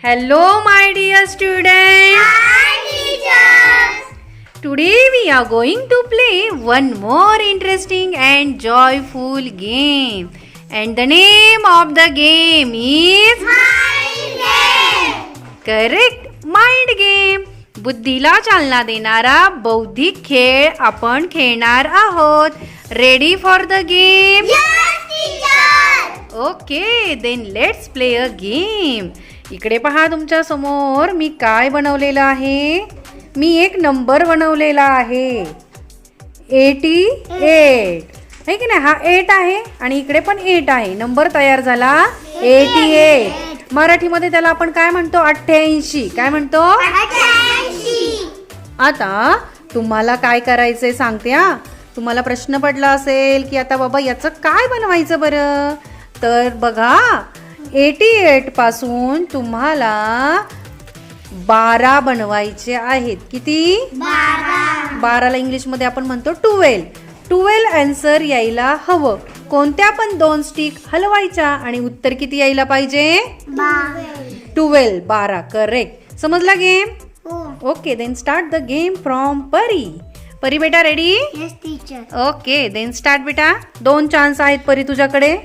Hello, my dear students. Hi, teachers. Today we are going to play one more interesting and joyful game. And the name of the game is Mind Game. Correct, Mind Game. बुद्धीला चालना देणारा बौद्धिक खेळ आपण खेळणार आहोत. Ready for the game okay then let's play a game इकडे पहा तुमच्यासमोर मी काय बनवलेलं आहे? मी एक नंबर बनवलेला आहे. एटी एट आहे की नाही? हा एट आहे आणि इकडे पण एट आहे. नंबर तयार झाला एटी एट मराठीमध्ये त्याला आपण काय म्हणतो? अठ्ठ्याऐंशी. काय म्हणतो? आता तुम्हाला काय करायचंय सांगते हा. तुम्हाला प्रश्न पडला असेल की आता बाबा याचं काय बनवायचं बरं? तर बघा एटी एटपासून तुम्हाला बारा बनवायचे आहेत. किती? बाराला इंग्लिशमध्ये आपण म्हणतो टुवेल. टुवेल आन्सर यायला हवं. कोणत्या पण दोन स्टिक हलवायच्या आणि उत्तर किती यायला पाहिजे? टुवेल बारा. करेक्ट समजला game okay then start the game from Pari Pari बेटा रेडी ओके देन स्टार्ट बेटा दोन चान्स आहेत परी तुझ्याकडे.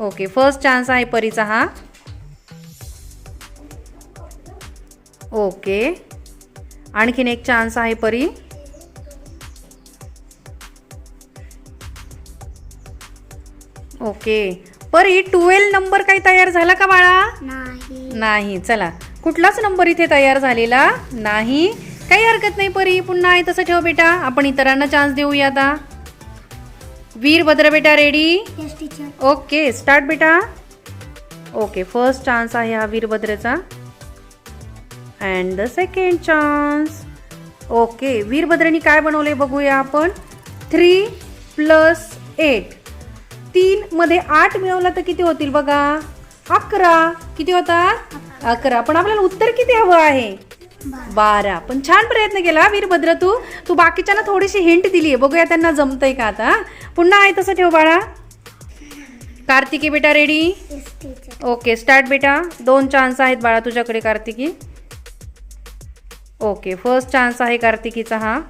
ओके फर्स्ट चान्स आहे परीचा हा. ओके आणखीन एक चान्स आहे परी. ओके परी टुवेल नंबर काही तयार झाला का बाळा? नाही चला. कुठलाच नंबर इथे तयार झालेला नाही. काही हरकत नाही परी पुन्हा आहे तसं ठेव बेटा. आपण इतरांना चान्स देऊया आता. वीरभद्र बेटा रेडी ओके स्टार्ट बेटा. ओके फर्स्ट चान्स आहे हा वीरभद्रचा and the second chance okay वीरभद्रनी काय बनवले बघूया आपण. थ्री प्लस एट तीन मध्ये आठ मिळवला तर किती होतील बघा? अकरा. किती होतात अकरा. पण आपल्याला उत्तर किती हवं आहे? बारा. पण छान प्रयत्न केला वीरभद्र तू. तू बाकीच्यांना थोडीशी हिंट दिली आहे बघूया त्यांना जमतंय का आता पुन्हा आहे तसं ठेव बाळा. कार्तिकी बेटा रेडी ओके स्टार्ट बेटा. दोन चान्स आहेत बाळा तुझ्याकडे कार्तिकी. ओके फर्स्ट चान्स आहे कार्तिकीचा हा.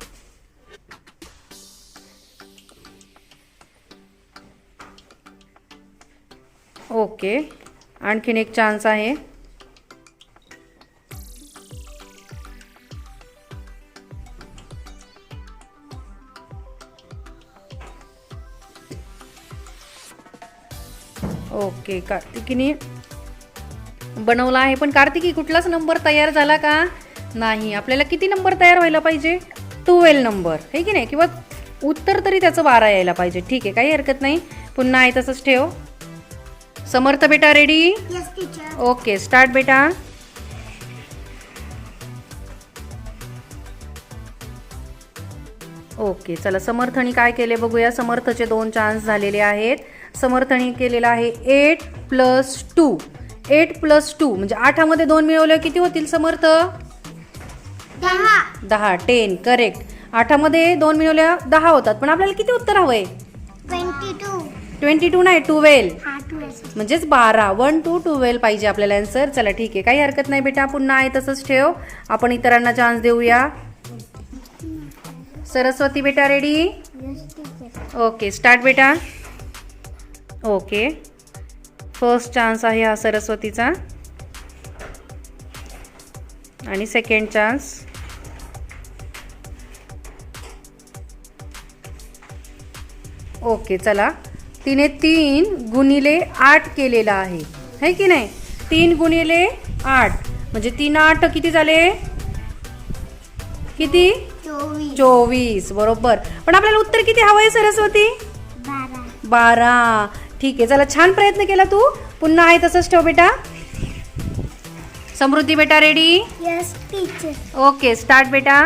ओके आणखीन एक चान्स आहे. ओके कार्तिकीने बनवला आहे. पण कार्तिकी कुठलाच नंबर तयार झाला का? नाही. आपल्याला किती नंबर तयार व्हायला पाहिजे? टुवेल नंबर हे की नाही? किंवा उत्तर तरी त्याचं बारा यायला पाहिजे. ठीक आहे काही हरकत नाही. पुन्हा आहे तसंच ठेव. समर्थ बेटा रेडी ओके स्टार्ट बेटा. ओके चला समर्थनी काय केले बघूया. समर्थचे दोन चान्स झालेले आहेत. समर्थनी केलेला आहे. Eight plus two. Eight plus two म्हणजे आठामध्ये दोन मिळवले किती होतील समर्थ? दहा. टेन करेक्ट आठामध्ये दोन मिळवल्या दहा होतात. पण आपल्याला किती उत्तर हवंय? Twenty two. नाही टुवेल म्हणजेच बारा. वन टू टुवेल पाहिजे आपल्याला आन्सर चला ठीक आहे. काही हरकत नाही बेटा पुन्हा आहे तसंच ठेव. आपण इतरांना चान्स देऊया. सरस्वती बेटा रेडी ओके स्टार्ट बेटा. ओके. फर्स्ट चान्स आहे हा सरस्वतीचा. आणि सेकंड चान्स ओके चला. तिने तीन गुणिले आठ केलेला आहे. है की नाही? तीन गुणिले आठ. म्हणजे तीन आठ किती झाले? किती? चोवीस. बरोबर. पण आपल्याला उत्तर किती हवंय सरस्वती? बारा. ठीक आहे. चला छान प्रयत्न केला तू. पुन्हा आहे तसंच ठेव बेटा. समृद्धी बेटा रेडी ओके स्टार्ट बेटा.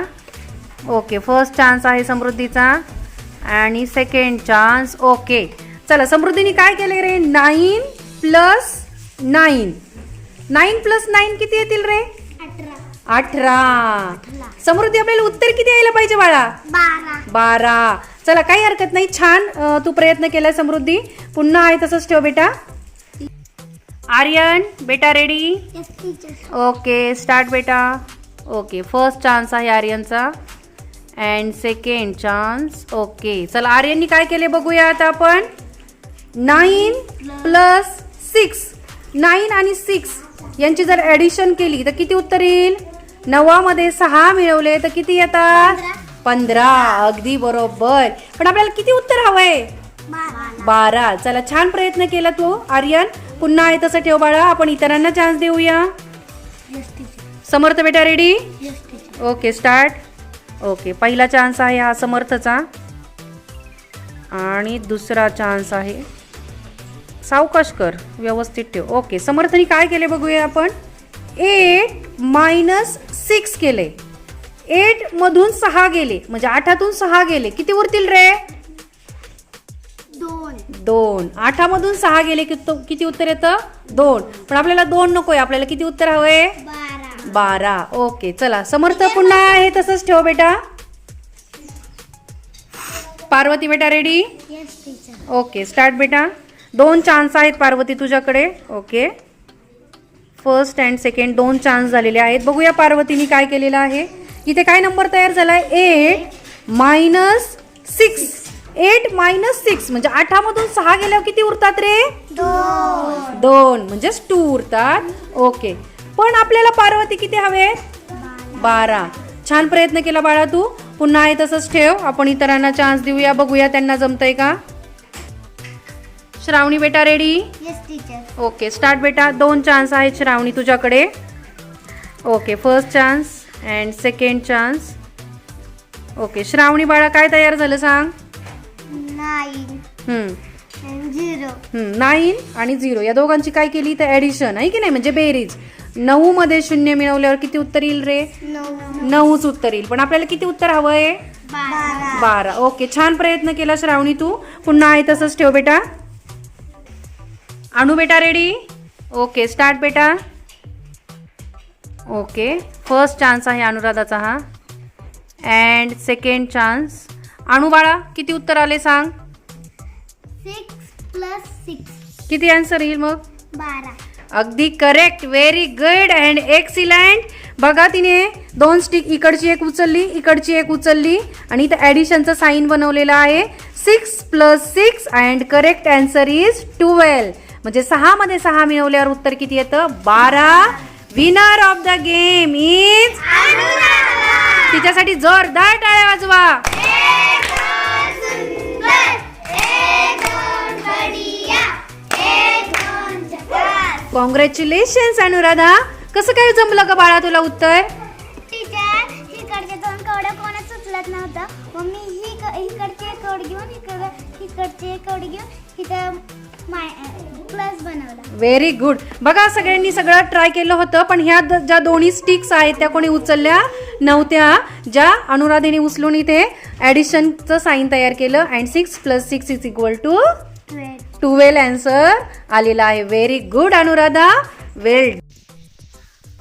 ओके फर्स्ट चान्स आहे समृद्धीचा. आणि सेकंड चान्स ओके चला समृद्धीने काय केले रे? Nine plus nine nine plus nine किती येतील रे? अठरा. समृद्धी आपल्याला उत्तर किती यायला पाहिजे बाळा? बारा. बारा. चला काही हरकत नाही. छान तू प्रयत्न केलाय समृद्धी. पुन्हा आहे तसंच ठेव बेटा. आर्यन बेटा रेडी ओके स्टार्ट बेटा. ओके फर्स्ट चान्स आहे आर्यनचा. अँड सेकंड चान्स ओके चला आर्यननी काय केले बघूया आता आपण. नाईन प्लस सिक्स नाईन आणि सिक्स यांची जर ॲडिशन केली तर किती उत्तर येईल? नवामध्ये सहा मिळवले तर किती येतात? पंधरा. अगदी बरोबर. पण आपल्याला किती उत्तर हवंय? बारा. बारा. चला छान प्रयत्न केला तू आर्यन. पुन्हा आहे तसं ठेव बाळा. आपण इतरांना चान्स देऊया. समर्थ बेटा रेडी ओके स्टार्ट ओके पहिला चान्स आहे हा समर्थचा. आणि दुसरा चान्स आहे. सावकाश कर व्यवस्थित ठेव. ओके समर्थनी काय केले बघूया आपण? एट मायनस सिक्स केले. एट मधून सहा गेले. म्हणजे आठातून सहा गेले. किती उरतील रे? दोन. दोन. आठामधून सहा गेले किती उत्तर येतं? दोन. पण आपल्याला दोन नकोय. आपल्याला किती उत्तर हवंय? बारा. बारा. ओके चला. समर्थ पुन्हा आहे तसंच ठेव बेटा. पार्वती बेटा ready yes teacher okay start बेटा. दोन चान्स आहेत पार्वती तुझ्याकडे. ओके फर्स्ट अँड सेकंड दोन चान्स झालेले आहेत. बघूया पार्वतीने काय केलेलं आहे. इथे काय नंबर तयार झालाय? Eight minus six eight minus six म्हणजे आठामधून सहा गेल्यावर किती उरतात रे? दोन. दोन. म्हणजेच टू उरतात. ओके पण आपल्याला पार्वती किती हवे? बारा. छान प्रयत्न केला बाळा तू. पुन्हा आहे तसंच ठेव. आपण इतरांना चान्स देऊया. बघूया त्यांना जमतंय का? श्रावणी बेटा ready yes teacher okay start बेटा. दोन चान्स आहेत श्रावणी तुझ्याकडे. Okay first chance and second chance okay Shravani बाळा काय तयार झालं सांग? नाईन हम्म. झिरो नाईन आणि झिरो या दोघांची काय केली? तर ॲडिशन आहे की नाही? म्हणजे बेरीज. नऊ मध्ये शून्य मिळवल्यावर किती उत्तर येईल रे? नऊ. नऊच उत्तर येईल. पण आपल्याला किती उत्तर हवंय? बारा. बारा. ओके छान प्रयत्न केला श्रावणी तू. पुन्हा आहे तसंच ठेव बेटा. अणू बेटा रेडी ओके स्टार्ट बेटा. ओके फर्स्ट चान्स आहे अनुराधाचा हा. अँड सेकंड चान्स अणू बाळा किती उत्तर आले सांग? सिक्स प्लस सिक्स किती आन्सर येईल मग? बारा. अगदी correct very good and excellent बघा तिने दोन स्टिक इकडची एक उचलली इकडची एक उचलली आणि इथं ॲडिशनचं साईन बनवलेलं आहे. Six plus six and correct answer is twelve म्हणजे सहा मध्ये सहा मिळवल्यावर उत्तर किती येतं? बारा. Winner of the game is तिच्यासाठी जोरदार टाळ्या वाजवा. कॉंग्रॅच्युलेशन अनुराधा. कसं काय जमलं का बाळा तुला उत्तर? टीचर इकडचे दोन कवड्या कोणच उचलत नव्हतं. मग मी ही इकडचे कवड घेऊन इकडे इकडचे कवड घेऊन इथं माय प्लस बनवला. व्हेरी गुड बघा सगळ्यांनी सगळं ट्राय केलं होतं पण ह्या द- ज्या दोन्ही स्टिक्स आहेत त्या कोणी उचलल्या नव्हत्या. ज्या अनुराधेने उचलून इथे ॲडिशनचं साईन तयार केलं and six plus six is equal to twelve twelve answer आलेला आहे. Very good Anuradha. वेल